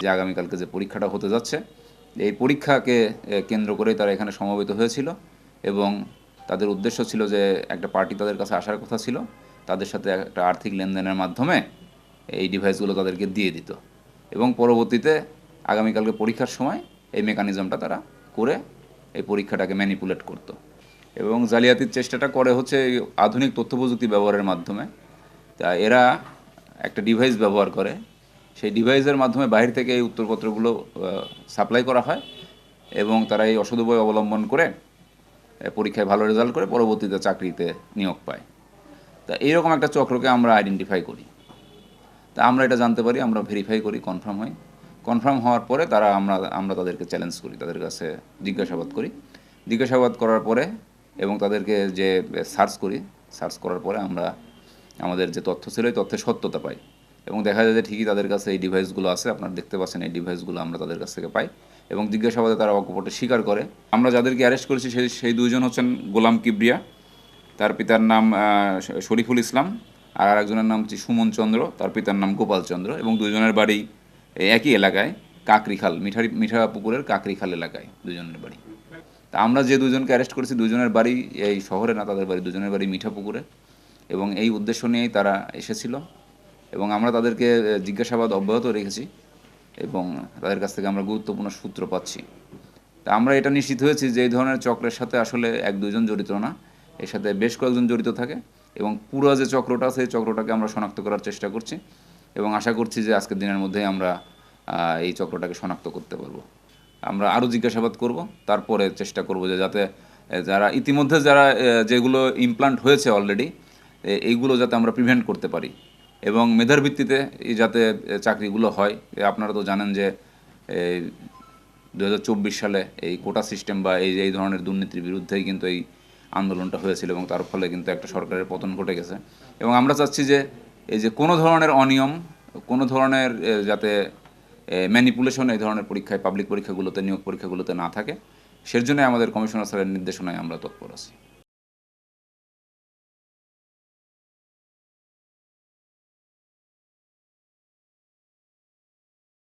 যে আগামীকালকে যে পরীক্ষাটা হতে যাচ্ছে, এই পরীক্ষাকে কেন্দ্র করেই তারা এখানে সমবেত হয়েছিল এবং তাদের উদ্দেশ্য ছিল যে একটা পার্টি তাদের কাছে আসার কথা ছিল, তাদের সাথে একটা আর্থিক লেনদেনের মাধ্যমে এই ডিভাইসগুলো তাদেরকে দিয়ে দিত এবং পরবর্তীতে আগামীকালকে পরীক্ষার সময় এই মেকানিজমটা তারা করে এই পরীক্ষাটাকে ম্যানিপুলেট করতো এবং জালিয়াতির চেষ্টাটা করে হচ্ছে আধুনিক তথ্য প্রযুক্তি ব্যবহারের মাধ্যমে। তা এরা একটা ডিভাইস ব্যবহার করে সেই ডিভাইসের মাধ্যমে বাইরে থেকে এই উত্তরপত্রগুলো সাপ্লাই করা হয় এবং তারা এই অসদ উপায় অবলম্বন করে পরীক্ষায় ভালো রেজাল্ট করে পরবর্তীতে চাকরিতে নিয়োগ পায়। তা এইরকম একটা চক্রকে আমরা আইডেন্টিফাই করি। তা আমরা এটা জানতে পারি, আমরা ভেরিফাই করি কনফার্ম হই। কনফার্ম হওয়ার পরে তারা আমরা আমরা তাদেরকে চ্যালেঞ্জ করি, তাদের কাছে জিজ্ঞাসাবাদ করি। জিজ্ঞাসাবাদ করার পরে এবং তাদেরকে যে সার্চ করি সার্চ করার পরে আমরা, আমাদের যে তথ্য ছিল, এই তথ্যের সত্যতা পাই। এবং দেখা যায় যে ঠিকই তাদের কাছে এই ডিভাইসগুলো আছে, আপনারা দেখতে পাচ্ছেন এই ডিভাইসগুলো আমরা তাদের কাছ থেকে পাই। এবং জিজ্ঞাসাবাদে তারা অকপটে স্বীকার করে। আমরা যাদেরকে অ্যারেস্ট করেছি, সেই সেই দুইজন হচ্ছেন গোলাম কিবরিয়া, তার পিতার নাম শরীফুল ইসলাম, আর আরেকজনের নাম হচ্ছে সুমন চন্দ্র, তার পিতার নাম গোপাল চন্দ্র, এবং দুজনের বাড়ি একই এলাকায়, কাকরিখাল মিঠারি মিঠা পুকুরের কাকরিখাল এলাকায় দুজনের বাড়ি। তা আমরা যে দুজনকে অ্যারেস্ট করেছি দুজনের বাড়ি এই শহরে না, তাদের বাড়ি দুজনের বাড়ি মিঠা পুকুরে। এবং এই উদ্দেশ্য নিয়েই তারা এসেছিল। এবং আমরা তাদেরকে জিজ্ঞাসাবাদ অব্যাহত রেখেছি এবং তাদের কাছ থেকে আমরা গুরুত্বপূর্ণ সূত্র পাচ্ছি। তা আমরা এটা নিশ্চিত হয়েছি যে এই ধরনের চক্রের সাথে আসলে এক দুজন জড়িত না, এর সাথে বেশ কয়েকজন জড়িত থাকে এবং পুরো যে চক্রটা এই চক্রটাকে আমরা শনাক্ত করার চেষ্টা করছি এবং আশা করছি যে আজকের দিনের মধ্যেই আমরা এই চক্রটাকে শনাক্ত করতে পারব। আমরা আরও জিজ্ঞাসাবাদ করব, তারপরে চেষ্টা করব যে যাতে যারা ইতিমধ্যে যারা যেগুলো ইমপ্লান্ট হয়েছে অলরেডি এইগুলো যাতে আমরা প্রিভেন্ট করতে পারি। এবং মেধার ভিত্তিতে এই যাতে চাকরিগুলো হয় আপনারা তো জানেন যে দু সালে এই কোটা সিস্টেম বা এই যে, এই ধরনের দুর্নীতির বিরুদ্ধেই কিন্তু এই আন্দোলনটা হয়েছিল এবং তার ফলে কিন্তু একটা সরকারের পতন ঘটে গেছে। এবং আমরা চাচ্ছি যে, এই যে, কোনো ধরনের অনিয়ম, কোনো ধরনের যাতে ম্যানিপুলেশন এই ধরনের পরীক্ষায় পাবলিক পরীক্ষাগুলোতে, নিয়োগ পরীক্ষাগুলোতে না থাকে, সেজন্যই আমাদের কমিশনার স্যারের নির্দেশনায় আমরা তৎপর আছি।